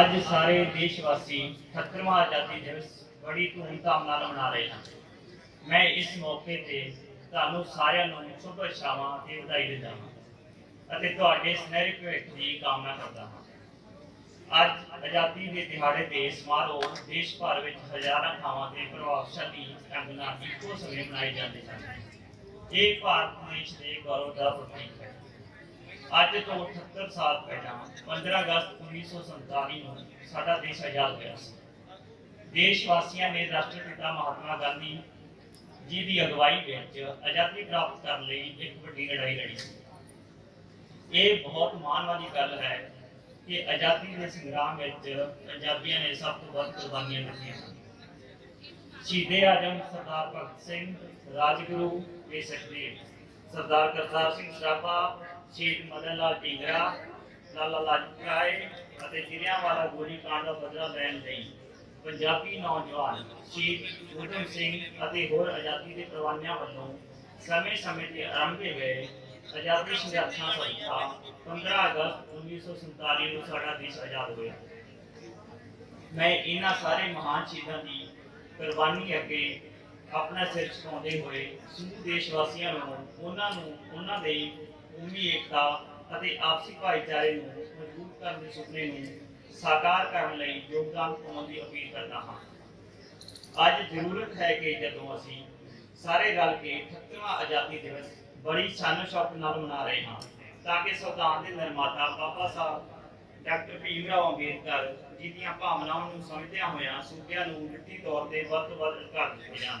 ਅੱਜ ਸਾਰੇ ਦੇਸ਼ਵਾਸੀ 78ਵਾਂ ਆਜ਼ਾਦੀ ਦਿਵਸ ਬੜੀ ਧੂਮਧਾਮ ਨਾਲ ਮਨਾ ਰਹੇ ਹਨ। ਮੈਂ ਇਸ ਮੌਕੇ ਤੇ ਤੁਹਾਨੂੰ ਸਾਰਿਆਂ ਨੂੰ ਸ਼ੁਭ ਇੱਛਾਵਾਂ ਤੇ ਵਧਾਈ ਦਿੰਦਾ ਹਾਂ ਅਤੇ ਤੁਹਾਡੇ ਸੁਨਹਿਰੇ ਭਵਿੱਖ ਦੀ ਕਾਮਨਾ ਕਰਦਾ ਹਾਂ। ਅੱਜ ਆਜ਼ਾਦੀ ਦੇ ਦਿਹਾੜੇ ਦੇ ਸਮਾਰੋਹ ਦੇਸ਼ ਭਰ ਵਿੱਚ ਹਜ਼ਾਰਾਂ ਥਾਵਾਂ ਤੇ ਪ੍ਰਭਾਵਸ਼ਾਲੀ ਢੰਗ ਨਾਲ ਇੱਕੋ ਸਮੇਂ ਮਨਾਏ ਜਾਂਦੇ ਹਨ। ਇਹ ਭਾਰਤ ਦੇਸ਼ ਦੇ ਗੌਰਵ ਦਾ ਪ੍ਰਤੀਕ ਹੈ। ਅੱਜ ਤੋਂ 78 ਸਾਲ ਪਹਿਲਾਂ 15 ਅਗਸਤ 1947 ਨੂੰ ਸਾਡਾ ਦੇਸ਼ ਆਜ਼ਾਦ ਹੋਇਆ ਸੀ। ਦੇਸ਼ ਵਾਸੀਆਂ ਨੇ ਰਾਸ਼ਟਰਪਿਤਾ ਮਹਾਤਮਾ ਗਾਂਧੀ ਜੀ ਦੀ ਅਗਵਾਈ ਵਿੱਚ ਆਜ਼ਾਦੀ ਪ੍ਰਾਪਤ ਕਰਨ ਲਈ ਇੱਕ ਵੱਡੀ ਲੜਾਈ ਲੜੀ ਸੀ। ਇਹ ਬਹੁਤ ਮਾਣ ਵਾਲੀ ਗੱਲ ਹੈ ਕਿ ਆਜ਼ਾਦੀ ਦੇ ਸੰਗਰਾਮ ਵਿੱਚ ਪੰਜਾਬੀਆਂ ਨੇ ਸਭ ਤੋਂ ਵੱਧ ਕੁਰਬਾਨੀਆਂ ਦਿੱਤੀਆਂ ਸ਼ਹੀਦੇ ਆਜਮ ਸਰਦਾਰ ਭਗਤ ਸਿੰਘ, ਰਾਜਗੁਰੂ ਤੇ ਸੁਖਦੇਵ ਸਰਦਾਰ ਕਰਤਾਰ ਸਿੰਘ ਸਰਾਭਾ, ਸ਼ਹੀਦ ਮਦਨ ਲਾਲ ਢੀਂਗਰਾ, ਲਾਲਾ ਲਾਜਪਤ ਰਾਏ ਅਤੇ ਜ਼ਿਲ੍ਹਿਆਂਵਾਲਾ ਗੋਲੀ ਦਾ ਬਦਲਾ ਲੈਣ ਲਈ ਪੰਜਾਬੀ ਨੌਜਵਾਨ ਸ਼ਹੀਦ ਊਧਮ ਸਿੰਘ ਅਤੇ ਹੋਰ ਆਜ਼ਾਦੀ ਦੇ ਪ੍ਰਵਾਨਿਆਂ ਵੱਲੋਂ ਸਮੇਂ-ਸਮੇਂ ਤੇ ਆਰੰਭੇ ਗਏ ਆਜ਼ਾਦੀ ਸੰਘਰਸ਼ਾਂ ਸਦਕਾ 15 ਅਗਸਤ 1947 ਨੂੰ ਸਾਡਾ ਦੇਸ਼ ਆਜ਼ਾਦ ਹੋਇਆ। ਮੈਂ ਇਹਨਾਂ ਸਾਰੇ ਮਹਾਨ ਸ਼ਹੀਦਾਂ ਦੀ ਕੁਰਬਾਨੀ ਅੱਗੇ ਆਪਣਾ ਸਿਰ ਝੁਕਾਉਂਦੇ ਹੋਏ ਸਮੂਹ ਦੇਸ਼ ਵਾਸੀਆਂ ਨੂੰ, ਉਹਨਾਂ ਨੂੰ, ਉਹਨਾਂ ਦੇ ਭੂਮੀ ਏਕਤਾ ਅਤੇ ਆਪਸੀ ਭਾਈਚਾਰੇ ਨੂੰ ਮਜ਼ਬੂਤ ਕਰਨ ਦੇ ਸੁਪਨੇ ਨੂੰ ਸਾਕਾਰ ਕਰਨ ਲਈ ਯੋਗਦਾਨ ਪਾਉਣ ਦੀ ਅਪੀਲ ਕਰਦਾ ਹਾਂ। ਅੱਜ ਜ਼ਰੂਰਤ ਹੈ ਕਿ ਜਦੋਂ ਅਸੀਂ ਸਾਰੇ ਰਲ ਕੇ 78ਵਾਂ ਆਜ਼ਾਦੀ ਦਿਵਸ ਬੜੀ ਸ਼ਾਨੋ ਸ਼ੌਕਤ ਨਾਲ ਮਨਾ ਰਹੇ ਹਾਂ, ਤਾਂ ਕਿ ਸੰਵਿਧਾਨ ਦੇ ਨਿਰਮਾਤਾ ਬਾਬਾ ਸਾਹਿਬ, ਡਾਕਟਰ ਭੀਮ ਰਾਓ ਅੰਬੇਦਕਰ ਜੀ ਦੀਆਂ ਭਾਵਨਾਵਾਂ ਨੂੰ ਸਮਝਦਿਆਂ ਹੋਇਆਂ ਸੂਬਿਆਂ ਨੂੰ ਮਿੱਟੀ ਤੌਰ ਤੇ ਵੱਧ ਤੋਂ ਵੱਧ ਅਧਿਕਾਰ ਦਿੱਤੇ ਜਾਣ।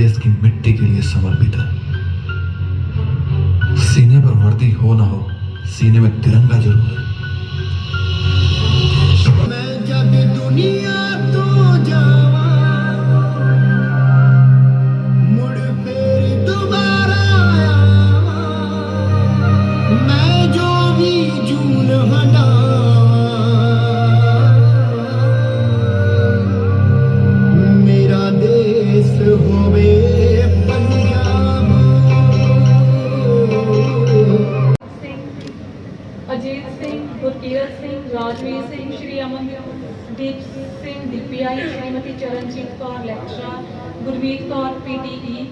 देश की मिट्टी के लिए समर्पित है। सीने पर वर्दी हो ना हो, सीने में तिरंगा ज़रूर है। मैं जब दुनिया Gurdeep Singh DPI Shrimati Charanjit Kaur lecturer Gurmeet Kaur PTE